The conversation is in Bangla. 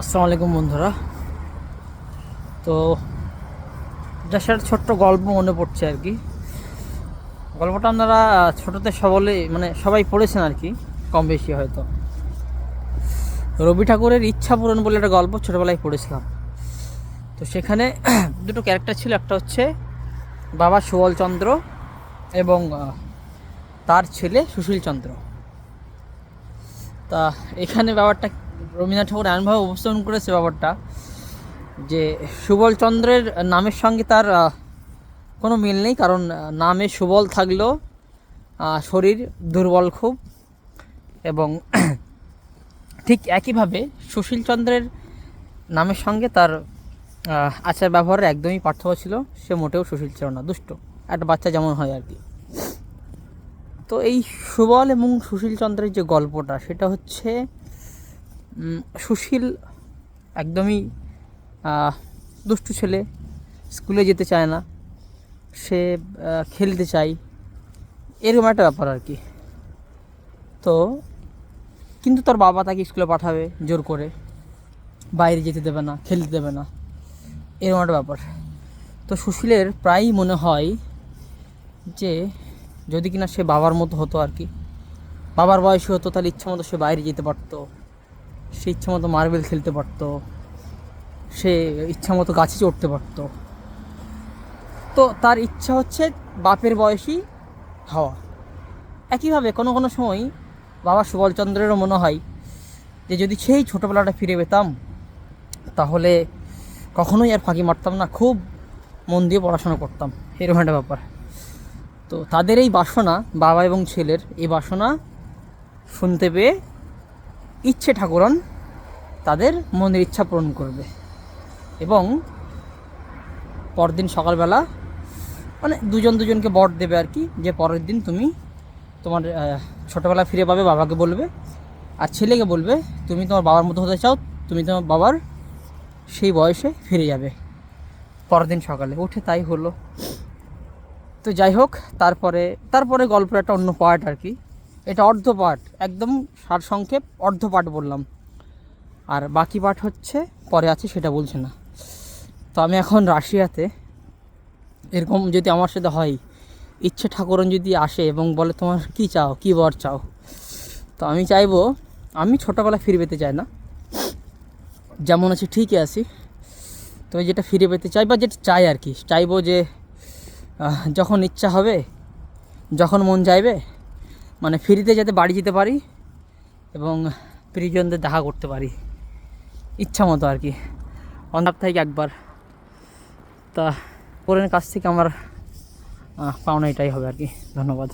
আসসালামু আলাইকুম বন্ধুরা। তো একটা ছোট্ট গল্প মনে পড়ছে আর কি। গল্পটা আপনারা ছোটোতে সবলে মানে সবাই পড়েছেন আর কি, কম বেশি হয়তো। রবি ঠাকুরের ইচ্ছা পূরণ বলে একটা গল্প ছোটোবেলায় পড়েছিলাম। তো সেখানে দুটো ক্যারেক্টার ছিল, একটা হচ্ছে বাবা সুবলচন্দ্র এবং তার ছেলে সুশীলচন্দ্র তা এখানে ব্যাপারটা রবীন্দ্রনাথ ঠাকুর এমনভাবে উপস্থাপন করেছে ব্যাপারটা যে সুবলচন্দ্রের নামের সঙ্গে তার কোনো মিল নেই, কারণ নামে সুবল থাকলেও শরীর দুর্বল খুব এবং ঠিক একইভাবে সুশীলচন্দ্রের নামের সঙ্গে তার আচার ব্যবহারের একদমই পার্থক্য ছিল। সে মোটেও সুশীল ছিল না, দুষ্ট। একটা বাচ্চা যেমন হয় আর কি। তো এই সুবল এবং সুশীলচন্দ্রের যে গল্পটা, সেটা হচ্ছে সুশীল একদমই দুষ্টু ছেলে, স্কুলে যেতে চায় না। সে খেলতে চায়। এরকম একটা ব্যাপার আর কি। তো, কিন্তু তার বাবা তাকে স্কুলে পাঠাবে জোর করে। বাইরে যেতে দেবে না, খেলতে দেবে না। এরকম একটা ব্যাপার। তো সুশীলের প্রায়ই মনে হয় যে, যদি কিনা সে বাবার মতো হতো আর কি, বাবার বয়সী হতো, তাহলে ইচ্ছা মতো সে বাইরে যেতে পারতো। সে ইচ্ছা মতো মার্বেল খেলতে পারতো। সে ইচ্ছা মতো গাছে চড়তে পারতো। তো তার ইচ্ছা হচ্ছে বাপের বয়সী হওয়া। একইভাবে কোনো কোনো সময় বাবা সুবলচন্দ্রেরও মনে হয় যে যদি সেই ছোটোবেলাটা ফিরে পেতাম, তাহলে কখনোই আর ফাঁকি মারতাম না, খুব মন দিয়ে পড়াশোনা করতাম। এরকম একটা ব্যাপার। তো তাদের এই বাসনা, বাবা এবং ছেলের এই বাসনা শুনতে পেয়ে ইচ্ছে ঠাকুরন তাদের মনের ইচ্ছা পূরণ করবে। এবং পরদিন সকালবেলা মানে দুজন দুজনকে বর দেবে আর কি, যে পরের দিন তুমি তোমার ছোটোবেলা ফিরে পাবে, বাবাকে বলবে আর ছেলেকে বলবে, তুমি তোমার বাবার মতো হতে চাও, তুমি তোমার বাবার সেই বয়সে ফিরে যাবে। পরের দিন সকালে উঠে তাই হলো। তো যাই হোক, তারপরে তারপরে গল্পের একটা অন্য পার্ট আর কি। এটা অর্ধ পার্ট একদম সারসংক্ষেপ, অর্ধ পার্ট বললাম। আর বাকি পার্ট হচ্ছে, পরে আছে, সেটা বলছে না। তো আমি এখন রাশিয়াতে, এরকম যদি আমার সাথে হয়, ইচ্ছে ঠাকুরন যদি আসে এবং বলে, তোমার কি চাও? কি বর চাও? তো আমি চাইব, আমি ছোটোবেলা ফিরে পেতে চাই না। যেমন আছে, ঠিকই আছি। তবে যেটা ফিরে পেতে চাই, বা যেটা চাই আর কি, চাইব যে যখন ইচ্ছা হবে, যখন মন চাইবে মানে ফ্রিতে যাতে বাড়ি যেতে পারি এবং প্রিয়জনদের দেখা করতে পারি। ইচ্ছা মতো আর কি। অন্ধাপ থেকে একবার। তা পরের কাছ থেকে আমার পাওনা এটাই হবে আর কি। ধন্যবাদ।